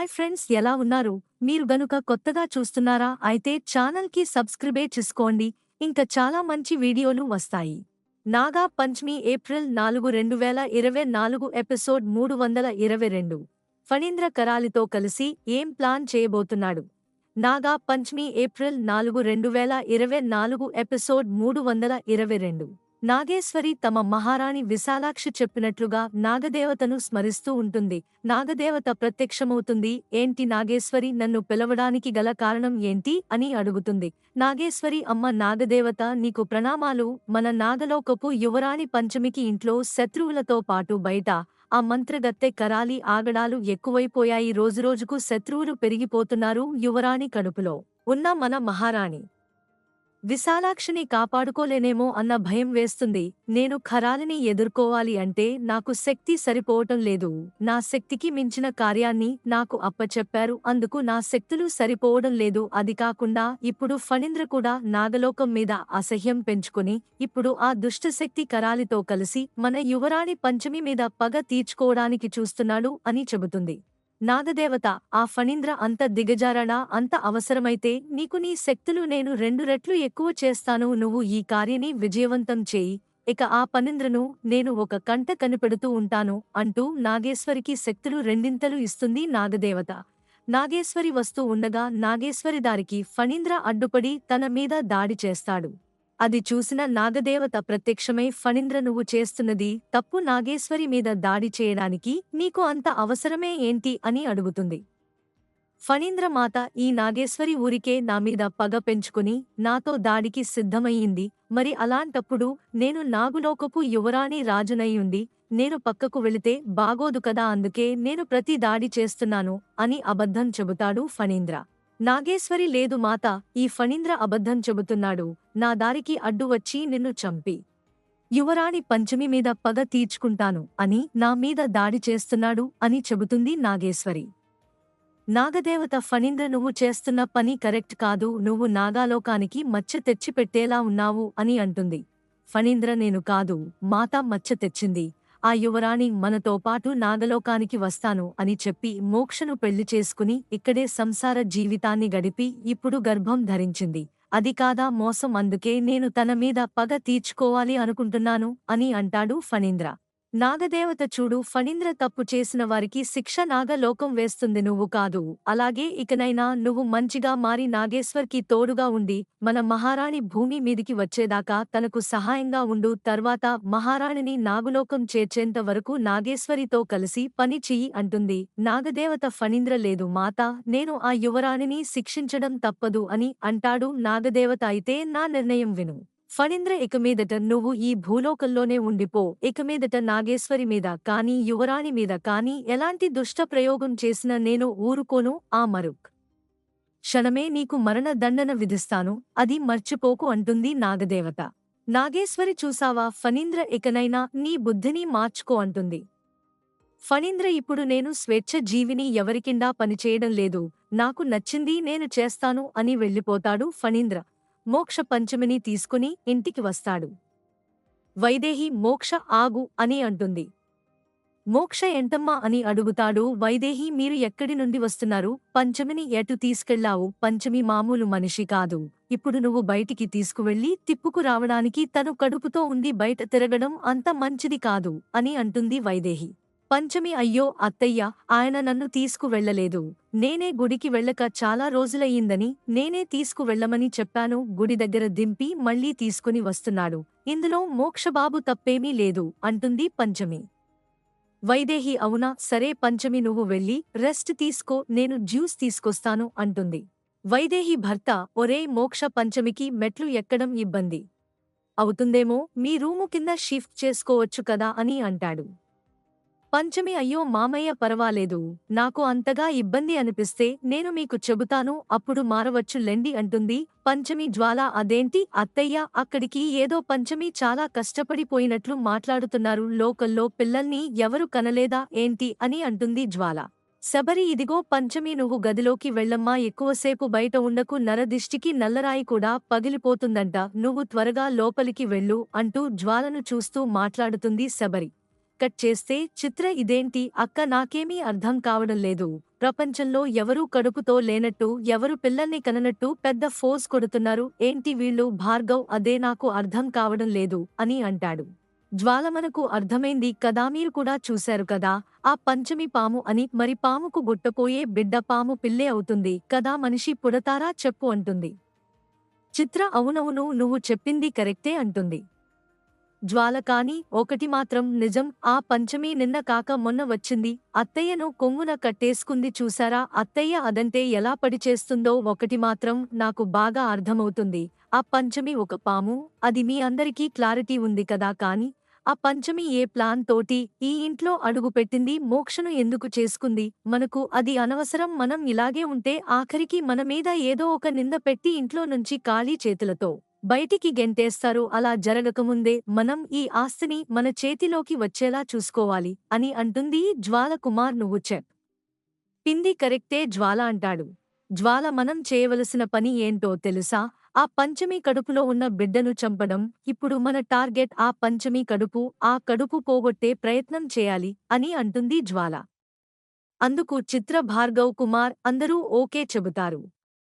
Hi friends ఎలా ఉన్నారు? మీరు గనుక కొత్తగా చూస్తున్నారా అయితే ఛానల్కి సబ్స్క్రిబే చేసుకోండి. ఇంకా చాలా మంచి వీడియోలు వస్తాయి. నాగా పంచమి ఏప్రిల్ నాలుగు రెండు వేల ఇరవై నాలుగు ఎపిసోడ్ మూడు వందల ఇరవై రెండు. ఫణీంద్ర కరాలితో కలిసి ఏం ప్లాన్ చేయబోతున్నాడు? నాగా పంచమి ఏప్రిల్ నాలుగు రెండు వేల ఇరవై నాలుగు ఎపిసోడ్ మూడు వందల ఇరవై రెండు. నాగేశ్వరి తమ మహారాణి విశాలాక్షి చెప్పినట్లుగా నాగదేవతను స్మరిస్తూ ఉంటుంది. నాగదేవత ప్రత్యక్షమవుతుంది. ఏంటి నాగేశ్వరి? నన్ను పిలవడానికి గల కారణం ఏంటి? అని అడుగుతుంది. నాగేశ్వరి అమ్మ నాగదేవత నీకు ప్రణామాలు. మన నాగలోకపు యువరాణి పంచమికి ఇంట్లో శత్రువులతో పాటు బయట ఆ మంత్రగత్తె కరాలి ఆగడాలు ఎక్కువైపోయాయి. రోజురోజుకు శత్రువులు పెరిగిపోతున్నారు యువరాణి కడుపులో. ఉన్న మన మహారాణి విశాలాక్షిని కాపాడుకోలేనేమో అన్న భయం వేస్తుంది. నేను ఖరాలిని ఎదుర్కోవాలి అంటే నాకు శక్తి సరిపోవటం లేదు. నా శక్తికి మించిన కార్యాన్ని నాకు అప్పచెప్పారు. అందుకు నా శక్తులు సరిపోవడం లేదు. అది కాకుండా ఇప్పుడు ఫణీంద్ర కూడా నాగలోకం మీద అసహ్యం పెంచుకుని ఇప్పుడు ఆ దుష్టశక్తి కరాలితో కలిసి మన యువరాణి పంచమి మీద పగ తీర్చుకోవడానికి చూస్తున్నాడు అని చెబుతుంది. నాగదేవత ఆ ఫణీంద్ర అంత దిగజారడా అంత అవసరమైతే నీకు నీ శక్తులు నేను రెండు రెట్లు ఎక్కువ చేస్తాను. నువ్వు ఈ కార్యని విజయవంతం చేయి. ఇక ఆ పనింద్రను నేను ఒక కంట కనిపెడుతూ ఉంటాను అంటూ నాగేశ్వరికి శక్తులు రెండింతలు ఇస్తుంది నాగదేవత. నాగేశ్వరి వస్తూ ఉండగా నాగేశ్వరి దారికి ఫణీంద్ర అడ్డుపడి తన మీద దాడి చేస్తాడు. అది చూసిన నాగదేవత ప్రత్యక్షమై ఫణీంద్ర నువ్వు చేస్తున్నది తప్పు. నాగేశ్వరి మీద దాడి చేయడానికి నీకు అంత అవసరమే ఏంటి? అని అడుగుతుంది. ఫణీంద్ర మాత ఈ నాగేశ్వరి ఊరికే నా మీద పగ పెంచుకుని నాతో దాడికి సిద్ధమయ్యింది. మరి అలాంటప్పుడు నేను నాగులోకపు యువరాణి రాజునయ్యుండి నేను పక్కకు వెళితే బాగోదు కదా అందుకే నేను ప్రతి దాడి చేస్తున్నాను అని అబద్ధం చెబుతాడు ఫణీంద్ర. నాగేశ్వరి లేదు మాత ఈ ఫణీంద్ర అబద్ధం చెబుతున్నాడు. నా దారికి అడ్డు వచ్చి నిన్ను చంపి. యువరాణి పంచమి మీద పగ తీర్చుకుంటాను. అని నా మీద దాడి చేస్తున్నాడు అని చెబుతుంది నాగేశ్వరి. నాగదేవత ఫణీంద్ర నువ్వు చేస్తున్న పని కరెక్ట్ కాదు. నువ్వు నాగాలోకానికి మచ్చ తెచ్చిపెట్టేలా ఉన్నావు అని అంటుంది. ఫణీంద్ర నేను కాదు. మాత మచ్చ తెచ్చింది. ఆ యువరాణి మనతో పాటు నాగలోకానికి వస్తాను అని చెప్పి మోక్షను పెళ్ళి చేసుకుని ఇక్కడే సంసార జీవితాన్ని గడిపి ఇప్పుడు గర్భం ధరించింది. అది కాదా మోసం అందుకే నేను తన మీద పగ తీర్చుకోవాలి అనుకుంటున్నాను అని అంటాడు ఫణీంద్ర. నాగదేవత చూడు ఫణీంద్ర తప్పు చేసిన వారికి శిక్ష నాగలోకం వేస్తుంది. నువ్వు కాదు. అలాగే ఇకనైనా నువ్వు మంచిగా మారి నాగేశ్వర్కి తోడుగా ఉండి మన మహారాణి భూమి మీదికి వచ్చేదాకా తనకు సహాయంగా ఉండు. తర్వాత మహారాణిని నాగులోకం చేర్చేంత వరకు నాగేశ్వరితో కలిసి పని చెయ్యి అంటుంది. నాగదేవత ఫణీంద్ర లేదు. మాత నేను ఆ యువరాణిని శిక్షించడం తప్పదు అని అంటాడు నాగదేవత. అయితే నా నిర్ణయం విను. ఫణీంద్ర ఇక మీదట నువ్వు ఈ భూలోకంలోనే ఉండిపో. ఇక మీదట నాగేశ్వరి మీద కాని యువరాణి మీద కాని ఎలాంటి దుష్ట ప్రయోగం చేసినా నేను ఊరుకోను ఆ మరుక్. క్షణమే నీకు మరణ దండన విధిస్తాను. అది మర్చిపోకు అంటుంది నాగదేవత. నాగేశ్వరి చూసావా? ఫణీంద్ర ఇకనైనా నీ బుద్ధిని మార్చుకో అంటుంది. ఫణీంద్ర ఇప్పుడు నేను స్వేచ్ఛ జీవిని ఎవరికిండా పనిచేయడం లేదు. నాకు నచ్చింది నేను చేస్తాను అని వెళ్ళిపోతాడు ఫణీంద్ర. మోక్ష పంచమిని తీసుకుని ఇంటికి వస్తాడు. వైదేహి మోక్ష ఆగు అని అంటుంది. మోక్ష ఎంటమ్మా అని అడుగుతాడు. వైదేహి మీరు ఎక్కడి నుండి వస్తున్నారు? పంచమిని ఎటు తీసుకెళ్ళావు పంచమి మామూలు మనిషి కాదు. ఇప్పుడు నువ్వు బయటికి తీసుకువెళ్ళి తిప్పుకు రావడానికి తను కడుపుతో ఉండి బయట తిరగడం అంత మంచిది కాదు అని అంటుంది వైదేహి. పంచమి అయ్యో అత్తయ్య ఆయన నన్ను తీసుకువెళ్ళలేదు నేనే గుడికి వెళ్ళక చాలా రోజులయ్యిందని నేనే తీసుకువెళ్ళమని చెప్పాను గుడి దగ్గర దింపి మళ్ళీ తీసుకుని వస్తున్నాడు. ఇందులో మోక్షబాబు తప్పేమీ లేదు అంటుంది పంచమి. వైదేహి అవునా? సరే పంచమి నువ్వు వెళ్ళి రెస్ట్ తీసుకో నేను జ్యూస్ తీసుకొస్తాను అంటుంది. వైదేహి భర్త ఒరే మోక్ష పంచమికి మెట్లు ఎక్కడం ఇబ్బంది. అవుతుందేమో మీ రూము కింద షిఫ్ట్ చేసుకోవచ్చు కదా అని అంటాడు. పంచమి అయ్యో మామయ్య పర్వాలేదు. నాకు అంతగా ఇబ్బంది అనిపిస్తే నేను మీకు చెబుతాను అప్పుడు మారవచ్చు లెండి అంటుంది. పంచమి జ్వాల అదేంటి? అత్తయ్య అక్కడికి ఏదో పంచమి చాలా కష్టపడిపోయినట్లు మాట్లాడుతున్నారు. లోకల్లో పిల్లల్ని ఎవరు కనలేదా ఏంటి అని అంటుంది జ్వాల. శబరి ఇదిగో పంచమి నువ్వు గదిలోకి వెళ్ళమ్మా ఎక్కువసేపు బయట ఉండకు నరదిష్టికి నల్లరాయి కూడా పగిలిపోతుందంట. నువ్వు త్వరగా లోపలికి వెళ్ళు అంటూ జ్వాలను చూస్తూ మాట్లాడుతుంది శబరి. కట్ చేస్తే చిత్ర ఇదేంటి? అక్క నాకేమీ అర్థం కావడం లేదు. ప్రపంచంలో ఎవరూ కడుపుతో లేనట్టు ఎవరు పిల్లల్ని కననట్టు పెద్ద ఫోర్స్ కొడుతున్నారు. ఏంటి వీళ్ళు? భార్గవ్ అదే నాకు అర్థం కావడం లేదు అని అంటాడు. జ్వాల మనకు అర్థమైంది కదా? మీరు కూడా చూశారు కదా? ఆ పంచమి పాము అని మరి పాముకు గుట్టపోయే బిడ్డ పాము పిల్లే అవుతుంది కదా? మనిషి పుడతారా? చెప్పు అంటుంది. చిత్ర అవునవును నువ్వు చెప్పింది కరెక్టే అంటుంది. జ్వాల కాని ఒకటి మాత్రం నిజం. ఆ పంచమి నిన్న కాక మొన్న వచ్చింది. అత్తయ్యను కొంగున కట్టేసుకుంది చూసారా? అత్తయ్య అదంటే ఎలా పడిచేస్తుందో ఒకటి మాత్రం నాకు బాగా అర్థమవుతుంది. ఆ పంచమి ఒక పాము. అది మీ అందరికీ క్లారిటీ ఉంది కదా కాని ఆ పంచమి ఏ ప్లాన్ తోటి ఈ ఇంట్లో అడుగుపెట్టింది? మోక్షను ఎందుకు చేసుకుంది? మనకు అది అనవసరం. మనం ఇలాగే ఉంటే ఆఖరికి మన మీద ఏదో ఒక నింద పెట్టి ఇంట్లో నుంచి ఖాళీ చేతులతో బయటికి గెంటేస్తారు అలా జరగకముందే మనం ఈ ఆస్తిని మన చేతిలోకి వచ్చేలా చూసుకోవాలి అని అంటుంది జ్వాల కుమార్ నువ్వు చెప్. పింది కరెక్టే జ్వాల అంటాడు. జ్వాల మనం చేయవలసిన పని ఏంటో తెలుసా? ఆ పంచమి కడుపులో ఉన్న బిడ్డను చంపడం ఇప్పుడు మన టార్గెట్ ఆ పంచమి కడుపు ఆ కడుపు పోగొట్టే ప్రయత్నం చేయాలి అని అంటుంది జ్వాల. అందుకు చిత్ర భార్గవ్ కుమార్ అందరూ ఓకే చెబుతారు.